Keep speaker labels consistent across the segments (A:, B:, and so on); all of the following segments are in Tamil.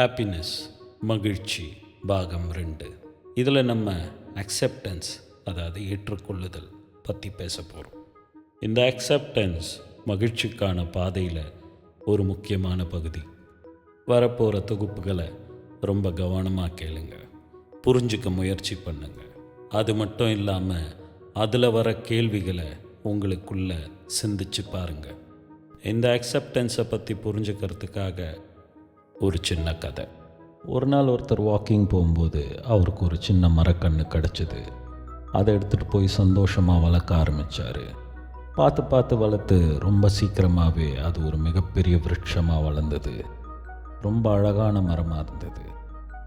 A: ஹாப்பினஸ் மகிழ்ச்சி பாகம் ரெண்டு. இதில் நம்ம அக்செப்டன்ஸ் அதாவது ஏற்றுக்கொள்ளுதல் பற்றி பேச போகிறோம் இந்த அக்செப்டன்ஸ் மகிழ்ச்சிக்கான பாதையில் ஒரு முக்கியமான பகுதி. வரப்போகிற தொகுப்புகளை ரொம்ப கவனமாக கேளுங்க. புரிஞ்சுக்க முயற்சி பண்ணுங்க. அது மட்டும் இல்லாமல் அதில் வர கேள்விகளை உங்களுக்குள்ள சிந்திச்சு பாருங்கள் இந்த அக்செப்டன்ஸை பற்றி புரிஞ்சுக்கிறதுக்காக ஒரு சின்ன கதை. ஒரு நாள் ஒருத்தர் வாக்கிங் போகும்போது அவருக்கு ஒரு சின்ன மரக்கன்று கிடச்சிது. அதை எடுத்துகிட்டு போய் சந்தோஷமாக வளர்க்க ஆரம்பித்தார் பார்த்து பார்த்து வளர்த்து ரொம்ப சீக்கிரமாகவே அது ஒரு மிகப்பெரிய விருட்சமாக வளர்ந்தது. ரொம்ப அழகான மரமாக இருந்தது.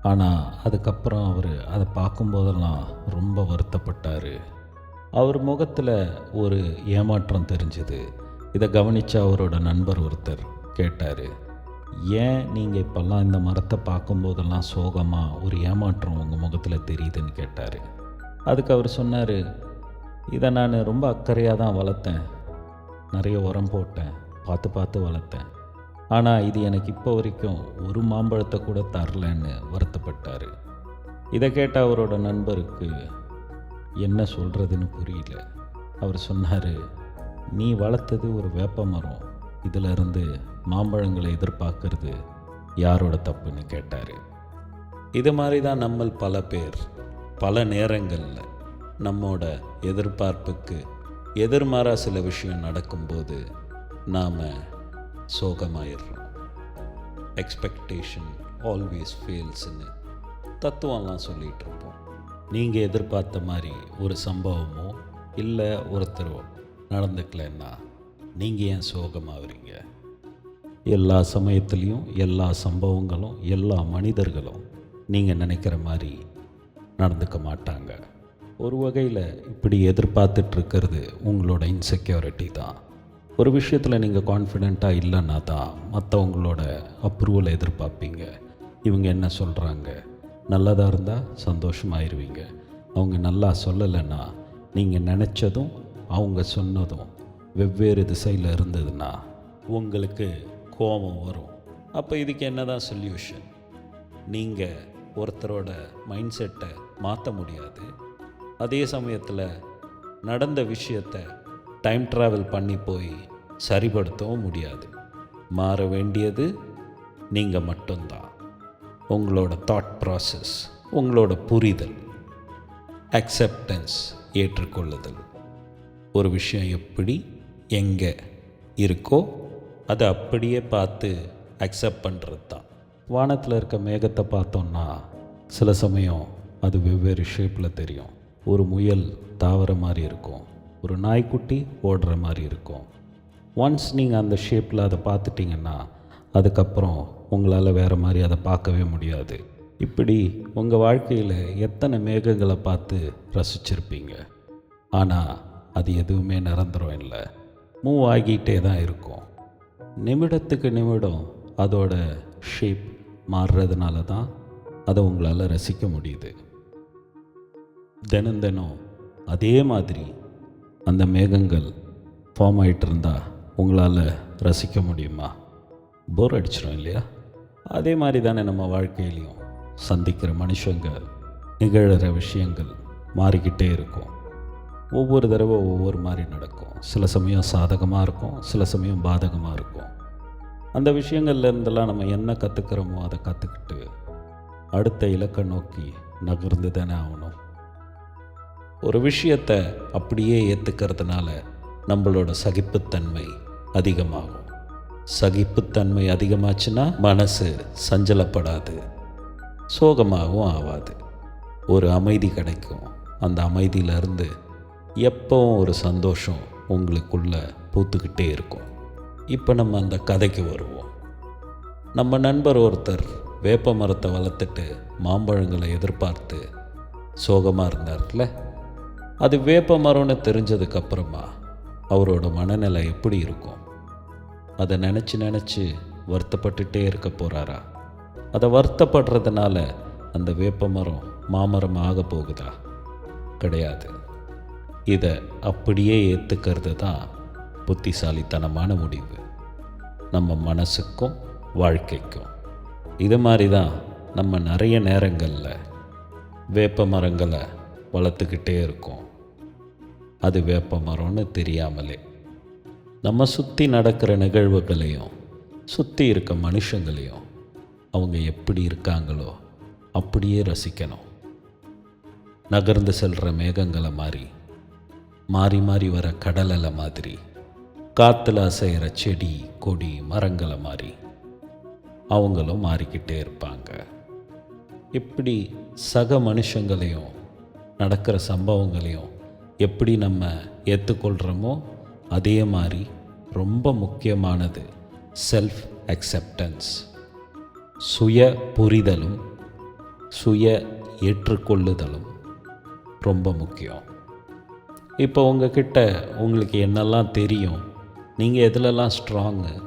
A: ஆனால் அதுக்கப்புறம் அவர் அதை பார்க்கும்போதெல்லாம் ரொம்ப வருத்தப்பட்டார். அவர் முகத்தில் ஒரு ஏமாற்றம் தெரிஞ்சுது. இதை கவனித்த அவரோட நண்பர் ஒருத்தர் கேட்டார். ஏன் நீங்கள் இப்போல்லாம் இந்த மரத்தை பார்க்கும்போதெல்லாம் சோகமாக ஒரு ஏமாற்றம் உங்கள் முகத்தில் தெரியுதுன்னு கேட்டார். அதுக்கு அவர் சொன்னார் இதை நான் ரொம்ப அக்கறையாக தான் வளர்த்தேன். நிறைய உரம் போட்டேன் பார்த்து பார்த்து வளர்த்தேன். ஆனால் இது எனக்கு இப்போ வரைக்கும் ஒரு மாம்பழத்தை கூட தரலன்னு வருத்தப்பட்டார். இதை கேட்ட அவரோட நண்பருக்கு என்ன சொல்கிறதுன்னு புரியல. அவர் சொன்னார் நீ வளர்த்தது ஒரு வேப்ப மரம். இதிலிருந்து மாம்பழங்களை எதிர்பார்க்கறது யாரோட தப்புன்னு கேட்டார். இது மாதிரி தான் நம்ம பல பேர் பல நேரங்களில் நம்மோட எதிர்பார்ப்புக்கு எதிர்மாறாக சில விஷயம் நடக்கும்போது நாம் சோகமாயிடுறோம். எக்ஸ்பெக்டேஷன் ஆல்வேஸ் ஃபெயில்ஸ்னு தத்துவம்லாம் சொல்லிகிட்டு இருப்போம் நீங்கள் எதிர்பார்த்த மாதிரி ஒரு சம்பவமோ இல்லை ஒருத்தரோ நடந்துக்கலன்னா நீங்கள் ஏன் சோகமாகறீங்க? எல்லா சமயத்துலேயும் எல்லா சம்பவங்களும் எல்லா மனிதர்களும் நீங்கள் நினைக்கிற மாதிரி நடந்துக்க மாட்டாங்க. ஒரு வகையில் இப்படி எதிர்பார்த்துட்ருக்கிறது உங்களோட இன்செக்யூரிட்டி தான். ஒரு விஷயத்தில் நீங்கள் கான்ஃபிடெண்ட்டாக இல்லைன்னா தான் மற்றவங்களோட அப்ரூவலை எதிர்பார்ப்பீங்க. இவங்க என்ன சொல்கிறாங்க நல்லதாக இருந்தால் சந்தோஷமாயிருவீங்க. அவங்க நல்லா சொல்லலைன்னா நீங்கள் நினச்சதும் அவங்க சொன்னதும் வெவ்வேறு திசையில் இருந்ததுன்னா உங்களுக்கு கோபம் வரும். அப்போ இதுக்கு என்ன தான் சொல்யூஷன் நீங்கள் ஒருத்தரோட மைண்ட் செட்டை மாற்ற முடியாது. அதே சமயத்தில் நடந்த விஷயத்தை டைம் ட்ராவல் பண்ணி போய் சரிப்படுத்தவும் முடியாது. மாற வேண்டியது நீங்கள் மட்டும்தான். உங்களோட தாட் ப்ராசஸ் உங்களோட புரிதல் அக்செப்டன்ஸ் ஏற்றுக்கொள்ளுதல். ஒரு விஷயம் எப்படி எங்கே இருக்கோ அதை அப்படியே பார்த்து அக்செப்ட் பண்ணுறது தான். வானத்தில் இருக்க மேகத்தை பார்த்தோன்னா சில சமயம் அது வெவ்வேறு ஷேப்பில் தெரியும். ஒரு முயல் தாவர மாதிரி இருக்கும். ஒரு நாய்க்குட்டி ஓடுற மாதிரி இருக்கும். ஒன்ஸ் நீங்கள் அந்த ஷேப்பில் அதை பார்த்துட்டிங்கன்னா அதுக்கப்புறம் உங்களால் வேறு மாதிரி அதை பார்க்கவே முடியாது. இப்படி உங்கள் வாழ்க்கையில் எத்தனை மேகங்களை பார்த்து ரசிச்சிருப்பீங்க? ஆனால் அது எதுவுமே நிரந்தரம் இல்லை. மூவ் ஆகிட்டே தான் இருக்கும். நிமிடத்துக்கு நிமிடம் அதோட ஷேப் மாறுறதுனால தான் அதை உங்களால் ரசிக்க முடியுது. தினம் தினம் அதே மாதிரி அந்த மேகங்கள் ஃபார்ம் ஆகிட்டு இருந்தால் உங்களால் ரசிக்க முடியுமா? போர் அடிச்சிடும் இல்லையா? அதே மாதிரி தானே நம்ம வாழ்க்கையிலையும் சந்திக்கிற மனுஷங்க நிகழற விஷயங்கள் மாறிக்கிட்டே இருக்கும். ஒவ்வொரு தடவை ஒவ்வொரு மாதிரி நடக்கும். சில சமயம் சாதகமாக இருக்கும் சில சமயம் பாதகமாக இருக்கும். அந்த விஷயங்கள்லேருந்தெல்லாம் நம்ம என்ன கற்றுக்கிறோமோ அதை கற்றுக்கிட்டு அடுத்த இலக்கை நோக்கி நகர்ந்து தானே ஆகணும். ஒரு விஷயத்தை அப்படியே ஏற்றுக்கிறதுனால நம்மளோட சகிப்புத்தன்மை அதிகமாகும். சகிப்புத்தன்மை அதிகமாச்சுன்னா மனசு சஞ்சலப்படாது சோகமாகவும் ஆகாது ஒரு அமைதி கிடைக்கும். அந்த அமைதியிலிருந்து எப்பவும் ஒரு சந்தோஷம் உங்களுக்குள்ளே பூத்துக்கிட்டே இருக்கும். இப்போ நம்ம அந்த கதைக்கு வருவோம். நம்ம நண்பர் ஒருத்தர் வேப்ப மரத்தை வளர்த்துட்டு மாம்பழங்களை எதிர்பார்த்து சோகமாக இருந்தார்ல? அது வேப்ப மரம்னு தெரிஞ்சதுக்கப்புறமா அவரோட மனநிலை எப்படி இருக்கும்? அதை நினச்சி நினச்சி வருத்தப்பட்டுட்டே இருக்க போகிறாரா அதை வருத்தப்படுறதுனால அந்த வேப்ப மரம் மாமரம் ஆக போகுதா? கிடையாது. இதை அப்படியே ஏற்றுக்கிறது தான் புத்திசாலித்தனமான முடிவு. நம்ம மனசுக்கும் வாழ்க்கைக்கும். இது மாதிரி தான் நம்ம நிறைய நேரங்களில் வேப்ப மரங்களை வளர்த்துக்கிட்டே இருக்கோம். அது வேப்ப மரம்னு தெரியாமலே. நம்ம சுற்றி நடக்கிற நிகழ்வுகளையும் சுற்றி இருக்க மனுஷங்களையும் அவங்க எப்படி இருக்காங்களோ அப்படியே ரசிக்கணும். நகர்ந்து செல்கிற மேகங்களை மாதிரி மாறி மாறி வர கடலலை மாதிரி காற்றுல அசைகிற செடி கொடி மரங்களை மாதிரி அவங்களும் மாறிக்கிட்டே இருப்பாங்க. இப்படி சக மனுஷங்களையும் நடக்கிற சம்பவங்களையும் எப்படி நம்ம ஏற்றுக்கொள்கிறோமோ அதே மாதிரி ரொம்ப முக்கியமானது செல்ஃப் அக்செப்டன்ஸ் சுய புரிதலும் சுய ஏற்றுக்கொள்ளுதலும் ரொம்ப முக்கியம். இப்போ உங்ககிட்ட உங்களுக்கு என்னெல்லாம் தெரியும்? நீங்கள் எதுலெல்லாம் ஸ்ட்ராங்கு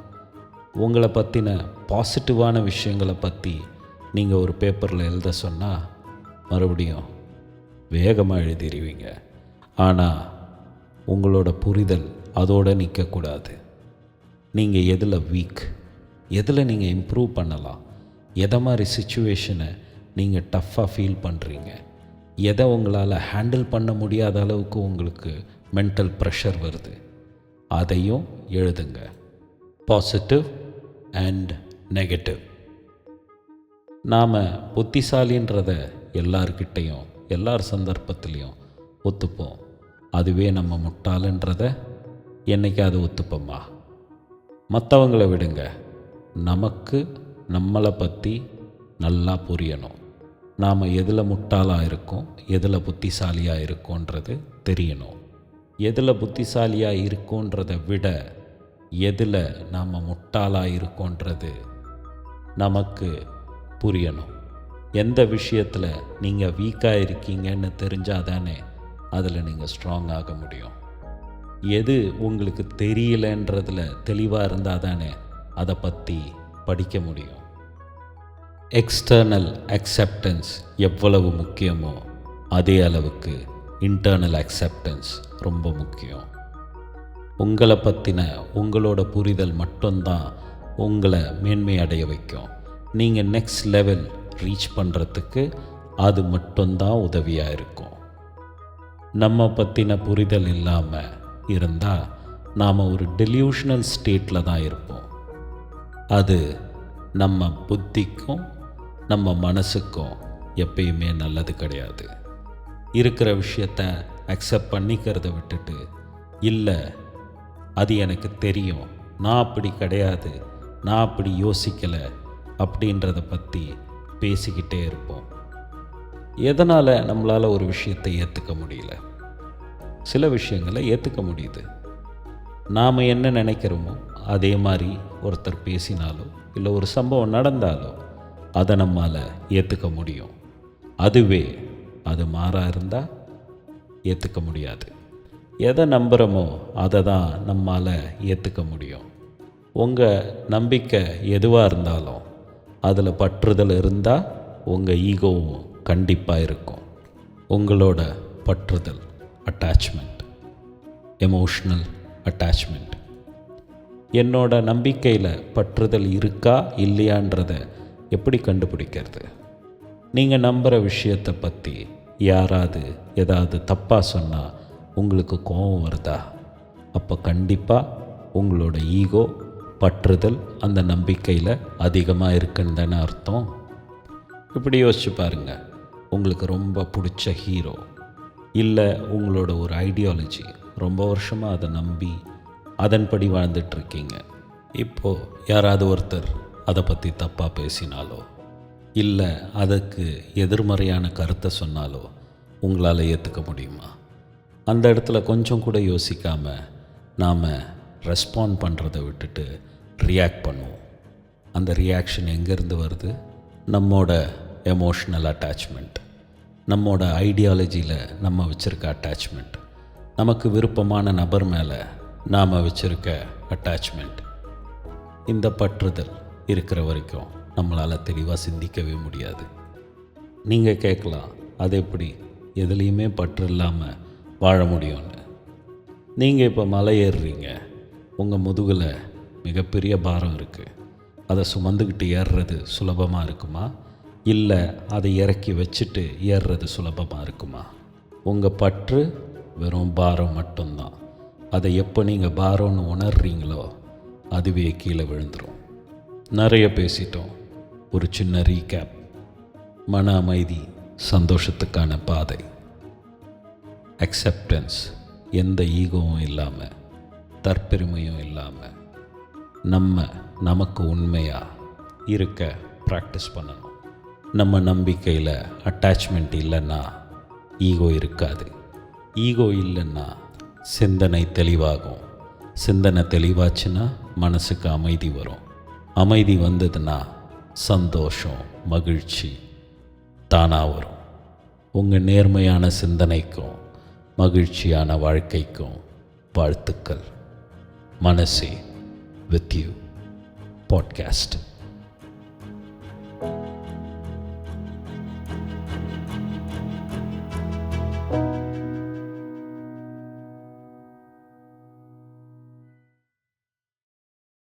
A: உங்களை பற்றின பாசிட்டிவான விஷயங்களை பற்றி நீங்கள் ஒரு பேப்பரில் எழுத சொன்னால் மறுபடியும் வேகமாக எழுதிடுவீங்க ஆனால் உங்களோட புரிதல் அதோடு நிற்கக்கூடாது நீங்கள் எதில் வீக் எதில் நீங்கள் இம்ப்ரூவ் பண்ணலாம்? எதை மாதிரி சுச்சுவேஷனை நீங்கள் டஃப்பாக ஃபீல் பண்ணுறீங்க எதை உங்களால் ஹேண்டில் பண்ண முடியாத அளவுக்கு உங்களுக்கு மென்டல் ப்ரெஷர் வருது? அதையும் எழுதுங்க. பாசிட்டிவ் அண்ட் நெகட்டிவ் நாம் புத்திசாலின்றத எல்லார்கிட்டேயும் எல்லார் சந்தர்ப்பத்திலையும் ஒத்துப்போம். அதுவே நம்ம முட்டாளுன்றத என்னைக்காவது ஒத்துப்போமா? மற்றவங்களை விடுங்க. நமக்கு நம்மளை பற்றி நல்லா புரியணும். நாம் எதில் முட்டாளாக இருக்கோம் எதில் புத்திசாலியாக இருக்கோன்றது தெரியணும். எதில் புத்திசாலியாக இருக்கோன்றதை விட எதில் நாம் முட்டாளாக இருக்கோன்றது நமக்கு புரியணும். எந்த விஷயத்தில் நீங்கள் வீக்காக இருக்கீங்கன்னு தெரிஞ்சால் தானே அதில் நீங்கள் ஸ்ட்ராங் ஆக முடியும். எது உங்களுக்கு தெரியலன்றதில் தெளிவாக இருந்தால் தானே அதை பற்றி படிக்க முடியும். எக்ஸ்டர்னல் அக்செப்டன்ஸ் எவ்வளவு முக்கியமோ அதே அளவுக்கு இன்டர்னல் அக்செப்டன்ஸ் ரொம்ப முக்கியம். உங்களை பற்றின உங்களோட புரிதல் மட்டும்தான் உங்களை மேன்மை அடைய வைக்கும். நீங்கள் நெக்ஸ்ட் லெவல் ரீச் பண்ணுறதுக்கு அது மட்டும்தான் உதவியாக இருக்கும். நம்ம பற்றின புரிதல் இல்லாமல் இருந்தால் நாம் ஒரு டெலியூஷனல் ஸ்டேட்டில் தான் இருப்போம். அது நம்ம புத்திக்கும் நம்ம மனசுக்கும் எப்பயுமே நல்லது கிடையாது. இருக்கிற விஷயத்த அக்செப்ட் பண்ணிக்கிறத விட்டுட்டு இல்லை அது எனக்கு தெரியும். நான் அப்படி கிடையாது. நான் அப்படி யோசிக்கலை. அப்படின்றத பற்றி பேசிக்கிட்டே இருப்போம். எதனால் நம்மளால் ஒரு விஷயத்தை ஏற்றுக்க முடியல? சில விஷயங்களை ஏற்றுக்க முடியுது. நாம் என்ன நினைக்கிறோமோ அதே மாதிரி ஒருத்தர் பேசினாலோ இல்லை ஒரு சம்பவம் நடந்தாலோ அதை நம்மால் ஏற்றுக்க முடியும். அதுவே அது மாறாக இருந்தால் ஏற்றுக்க முடியாது. எதை நம்புகிறோமோ அதை தான் நம்மால் ஏற்றுக்க முடியும். உங்கள் நம்பிக்கை எதுவாக இருந்தாலும் அதில் பற்றுதல் இருந்தால் உங்கள் ஈகோவும் கண்டிப்பாக இருக்கும். உங்களோட பற்றுதல் அட்டாச்மெண்ட் எமோஷ்னல் அட்டாச்மெண்ட் என்னோட நம்பிக்கையில் பற்றுதல் இருக்கா இல்லையான்றதை எப்படி கண்டுபிடிக்கிறது? நீங்கள் நம்புகிற விஷயத்தை பற்றி யாராவது ஏதாவது தப்பாக சொன்னால் உங்களுக்கு கோபம் வருதா? அப்போ கண்டிப்பாக உங்களோட ஈகோ பற்றுதல் அந்த நம்பிக்கையில் அதிகமாக இருக்குன்னு தானே அர்த்தம். இப்படி யோசிச்சு பாருங்க. உங்களுக்கு ரொம்ப பிடிச்ச ஹீரோ இல்லை உங்களோட ஒரு ஐடியாலஜி ரொம்ப வருஷமாக அதை நம்பி அதன்படி வாழ்ந்துட்டுருக்கீங்க இப்போது யாராவது ஒருத்தர் அதை பற்றி தப்பாக பேசினாலோ இல்லை அதுக்கு எதிர்மறையான கருத்தை சொன்னாலோ உங்களால் ஏற்றுக்க முடியுமா? அந்த இடத்துல கொஞ்சம் கூட யோசிக்காமல் நாம் ரெஸ்பாண்ட் பண்ணுறதை விட்டுட்டு ரியாக்ட் பண்ணுவோம். அந்த ரியாக்ஷன் எங்கேருந்து வருது? நம்மோட எமோஷ்னல் அட்டாச்மெண்ட் நம்மோட ஐடியாலஜியில் நம்ம வச்சுருக்க அட்டாச்மெண்ட் நமக்கு விருப்பமான நபர் மேலே நாம் வச்சுருக்க அட்டாச்மெண்ட் இந்த பற்றுதல். இருக்கிற வரைக்கும் நம்மளால் தெளிவாக சிந்திக்கவே முடியாது. நீங்கள் கேட்கலாம் அது எப்படி? எதுலேயுமே பற்று இல்லாமல் வாழ முடியும்னு. நீங்கள் இப்போ மலை ஏறுறீங்க. உங்கள் முதுகில் மிகப்பெரிய பாரம் இருக்குது அதை சுமந்துக்கிட்டு ஏறுறது சுலபமாக இருக்குமா? இல்லை அதை இறக்கி வச்சுட்டு ஏறுறது சுலபமாக இருக்குமா? உங்கள் பற்று வெறும் பாரம் மட்டும்தான். அதை எப்போ நீங்கள் பாரம்னு உணர்றீங்களோ அதுவே கீழே விழுந்துடும் நிறைய பேசிட்டோம். ஒரு சின்ன ரீகேப் மன அமைதி சந்தோஷத்துக்கான பாதை. அக்செப்டன்ஸ் எந்த ஈகோவும் இல்லாமல் தற்பெருமையும் இல்லாமல் நம்ம நமக்கு உண்மையாக இருக்க ப்ராக்டிஸ் பண்ணணும். நம்ம நம்பிக்கையில் அட்டாச்மெண்ட் இல்லைன்னா ஈகோ இருக்காது. ஈகோ இல்லைன்னா சிந்தனை தெளிவாகும். சிந்தனை தெளிவாச்சுன்னா மனசுக்கு அமைதி வரும். அமைதி வந்ததுன்னா சந்தோஷம் மகிழ்ச்சி தானாக வரும். உங்கள் நேர்மையான சிந்தனைக்கும் மகிழ்ச்சியான வாழ்க்கைக்கும் வாழ்த்துக்கள். மனசே வித் யூ. பாட்காஸ்ட்.